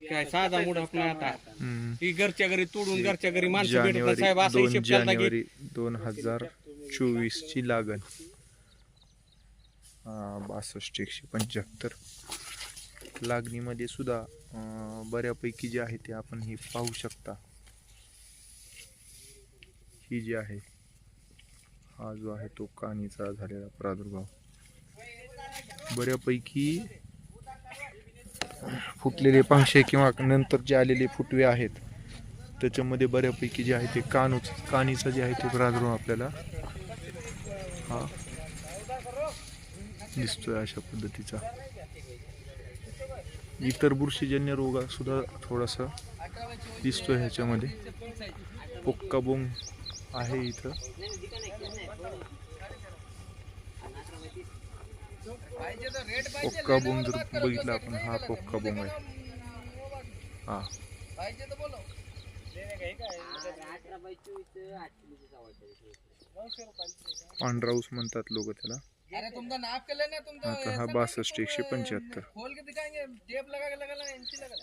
काय साधा मूड आपला आता. हम्म. ही घरच्या घरी तोडून घरच्या घरी माणसं भेटत नाही. जानेवारी साहेब असं दोन हिशेब चालता की जानेवारी दोन हजार चोवीस ची लागण बासष्ट एकशे पंच्याहत्तर. लागणीमध्ये सुद्धा अं, बऱ्यापैकी जे आहे ते आपण हे पाहू शकता. ही जी आहे हा जो आहे तो कानीचा झालेला प्रादुर्भाव. बऱ्यापैकी फुटलेले पांशे किंवा नंतर जे आलेले फुटवे आहेत त्याच्यामध्ये बऱ्यापैकी जे आहे ते कानूच कानीचा जे आहे ते प्रादुर्भाव आपल्याला हा दिसतोय अशा पद्धतीचा. इतर बुरशीजन्य रोगासुद्धा थोडासा दिसतोय ह्याच्यामध्ये. पोक्का बोंग आहे इथं. पोक्का बोंग जर बघितला आपण हा पोक्का बोंग आहे. हा. पांढरा ऊस म्हणतात लोक त्याला. अरे तुमका नाप केलं ना तुमचा आता हा बासष्ट एकशे पंच्याहत्तर. खोल के दिखाएंगे टेप लगा के लगा इंची लगा